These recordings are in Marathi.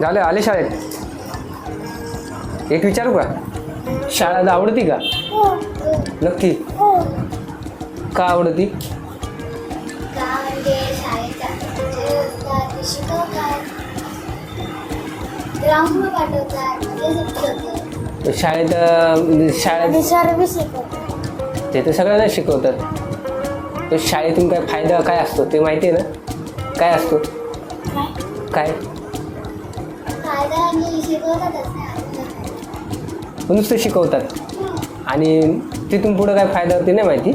झालं आले शाळेत. एक विचारू का? शाळेत आवडती का? नक्की. का आवडती? शाळेत शाळेत ते तर सगळ्यांना शिकवतात. शाळेतून काय फायदा काय असतो ते माहिती आहे ना? काय असतो? काय? नाही नुसतं शिकवतात. आणि तिथून पुढं काय फायदा होते नाही माहिती?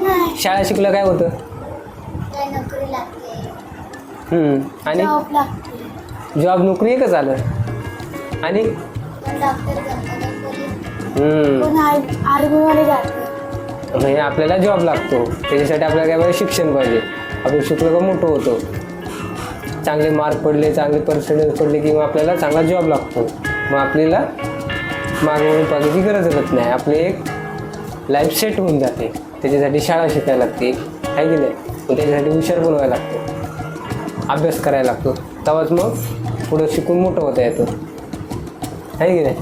नाही. शाळा शिकलं काय होतं? काय नोकरी लागते. हम्म. आणि? जॉब लागते. जॉब नोकरी एकच आलं. आणि? पण डॉक्टर हम्म. कोण आर्मीमध्ये जाते. म्हणजे आपल्याला जॉब लागतो. त्याच्यासाठी आपल्याला काय पाहिजे शिक्षण पाहिजे. आपण शिकलो का मोठं होतो. चांगले मार्क पडले चांगले पर्सेंटेज पडले की मग आपल्याला चांगला जॉब लागतो मग आपल्याला मागं वळून पाहायची गरज होत नाही. आपली एक लाईफ सेट होऊन जाते. त्याच्यासाठी शाळा शिकायला लागते. आहे की नाही? मग त्याच्यासाठी हुशार बनवायला लागतो. अभ्यास करायला लागतो. तेव्हाच मग पुढं शिकून मोठं होता येतं. आहे की नाही?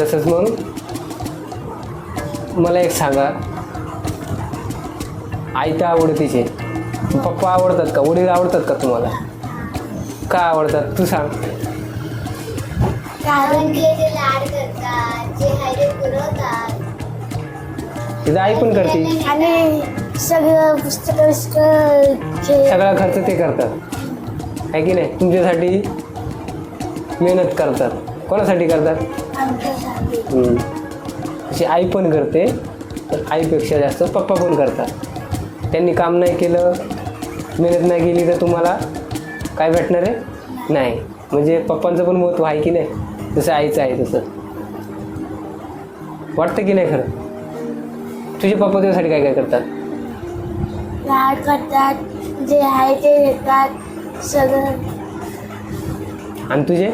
तसंच मग मला एक सांगा. आई तर आवडतीचे पप्पा आवडतात का? वडील आवडतात का तुम्हाला? का आवडतात? तू सांग. कारण की ते लाड करतात जे आहे ते पुरवतात. तिथं आई पण करते. आणि सगळं पुस्तक सगळा खर्च ते करतात. आहे की नाही? तुमच्यासाठी मेहनत करतात. कोणासाठी करतात? हम्म. अशी आई पण करते पण आईपेक्षा जास्त पप्पा पण करतात. त्यांनी काम नाही केलं मेहनत नाही केली तर तुम्हाला काय भेटणार आहे? नाही. म्हणजे पप्पांचं पण महत्त्व आहे की नाही? जसं आईचं आहे तसं. वाटतं की नाही खरं? तुझे पप्पा तुझ्यासाठी काय काय करतात? लाड करतात? जे आहे ते देतात. सगळं. आणि तुझे?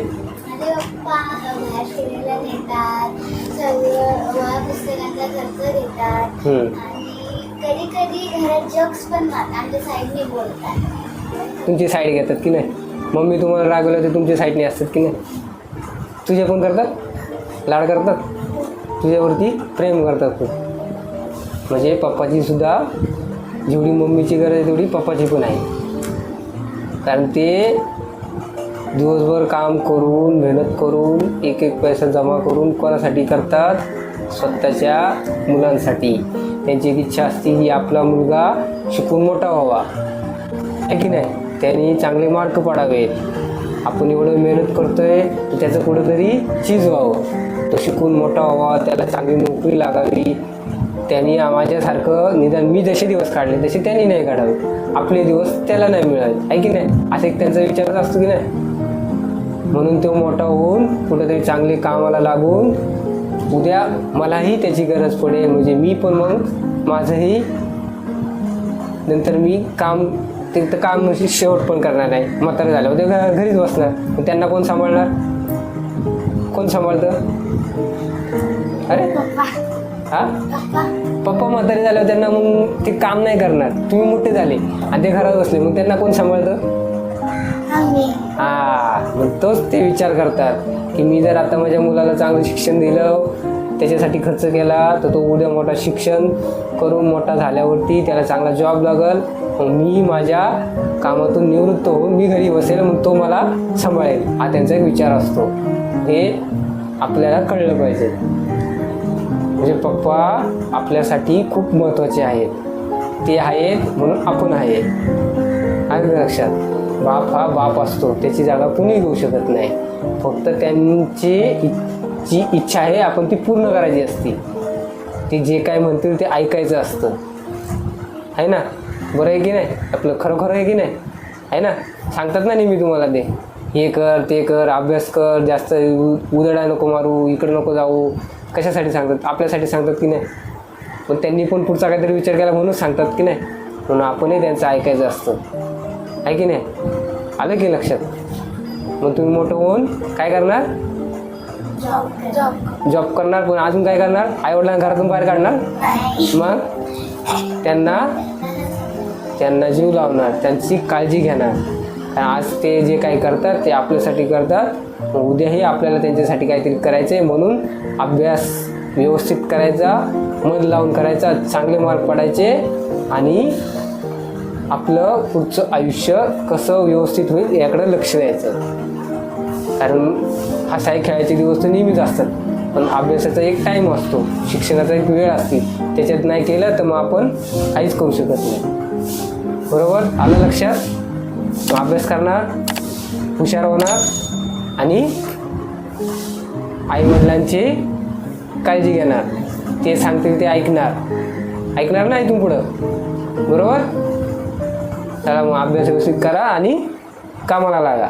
सगळं पुस्तकांचा खर्च घेतात. हम्म. घरात आमच्या साईडने बोलतात. तुमची साईड घेतात की नाही? मम्मी तुम्हाला रागवलं तर तुमच्या साईडने असतात की नाही? तुझे पण करतात? लाड करतात? तुझ्यावरती प्रेम करतात खूप. म्हणजे पप्पाची सुद्धा जेवढी मम्मीची गरज आहे तेवढी पप्पाची पण आहे. कारण ते दिवसभर काम करून मेहनत करून एक एक पैसा जमा करून कोणासाठी करतात? स्वतःच्या मुलांसाठी. त्यांची एक इच्छा असते की आपला मुलगा शिकून मोठा व्हावा. आहे की नाही? त्यांनी चांगले मार्क पडावेत. आपण एवढं मेहनत करतोय त्याचं कुठंतरी चीज व्हावं. तो शिकून मोठा व्हावा त्याला चांगली नोकरी लागावी. त्यांनी माझ्यासारखं निदान मी जसे दिवस काढले तसे त्यांनी नाही काढावे. आपले दिवस त्याला नाही मिळाले आहे की नाही? असं एक त्यांचा विचारच असतो की नाही? म्हणून तो मोठा होऊन कुठेतरी चांगले कामाला लागून उद्या मलाही त्याची गरज पडेल. म्हणजे मी पण मग माझंही नंतर मी काम ते तर काम म्हणजे शेवट पण करणार आहे म्हातारे झाल्यावर ते घरीच बसणार. त्यांना कोण सांभाळणार? कोण सांभाळतं? अरे! हा? पप्पा. पप्पा म्हातारे झाल्यावर त्यांना मग ते काम नाही करणार. तुम्ही मोठे झाले आणि ते घरात बसले. मग त्यांना कोण सांभाळतं? हा मग तोच ते विचार करतात की मी जर आता माझ्या मुलाला चांगलं शिक्षण दिलं त्याच्यासाठी खर्च केला तर तो उद्या मोठा शिक्षण करून मोठा झाल्यावरती त्याला चांगला जॉब लागल. मग मी माझ्या कामातून निवृत्त होऊन मी घरी बसेल मग तो मला सांभाळेल. हा त्यांचा एक विचार असतो. हे आपल्याला कळलं पाहिजे. म्हणजे पप्पा आपल्यासाठी खूप महत्त्वाचे आहेत. ते आहेत म्हणून आपण आहे. लक्षात? बाप हा बाप असतो. त्याची जागा कुणी घेऊ शकत नाही. फक्त त्यांची इ- जी इच्छा आहे आपण ती पूर्ण करायची असती. ते जे काय म्हणतील ते ऐकायचं असतं. आहे ना? बरं आहे की नाही? आपलं खरोखर आहे की नाही? आहे ना? सांगतात ना नेहमी तुम्हाला ते. हे कर ते कर अभ्यास कर जास्त उ- उधळा नको मारू इकडं नको जाऊ. कशासाठी सांगतात? आपल्यासाठी सांगतात की नाही? पण त्यांनी पण पुढचा काहीतरी विचार केला म्हणून सांगतात की नाही? म्हणून आपणही त्यांचं ऐकायचं असतं. आहे की नाही? आलं की लक्षात? मग तुम्ही मोठं होऊन काय करणार? जॉब करणार पण अजून काय करणार? आईवडिलांना घरातून बाहेर काढणार? मग त्यांना त्यांना जीव लावणार त्यांची काळजी घेणार. कारण आज ते जे काही करतात ते आपल्यासाठी करतात. मग उद्याही आपल्याला त्यांच्यासाठी काहीतरी करायचं आहे म्हणून अभ्यास व्यवस्थित करायचा मन लावून करायचा चांगले मार्क पडायचे आणि आपलं पुढचं आयुष्य कसं व्यवस्थित होईल याकडे लक्ष द्यायचं. कारण हसाई खेळायचे दिवस तर नेहमीच असतात. पण अभ्यासाचा एक टाईम असतो. शिक्षणाचा एक वेळ असते. त्याच्यात नाही केलं तर मग आपण काहीच करू शकत नाही. बरोबर? आलं लक्षात? मग अभ्यास करणार हुशार होणार आणि आईवडिलांची काळजी घेणार. ते सांगतील ते ऐकणार. ऐकणार नाही इथून पुढं. बरोबर? त्याला मग अभ्यास व्यवस्थित करा आणि कामाला लागा.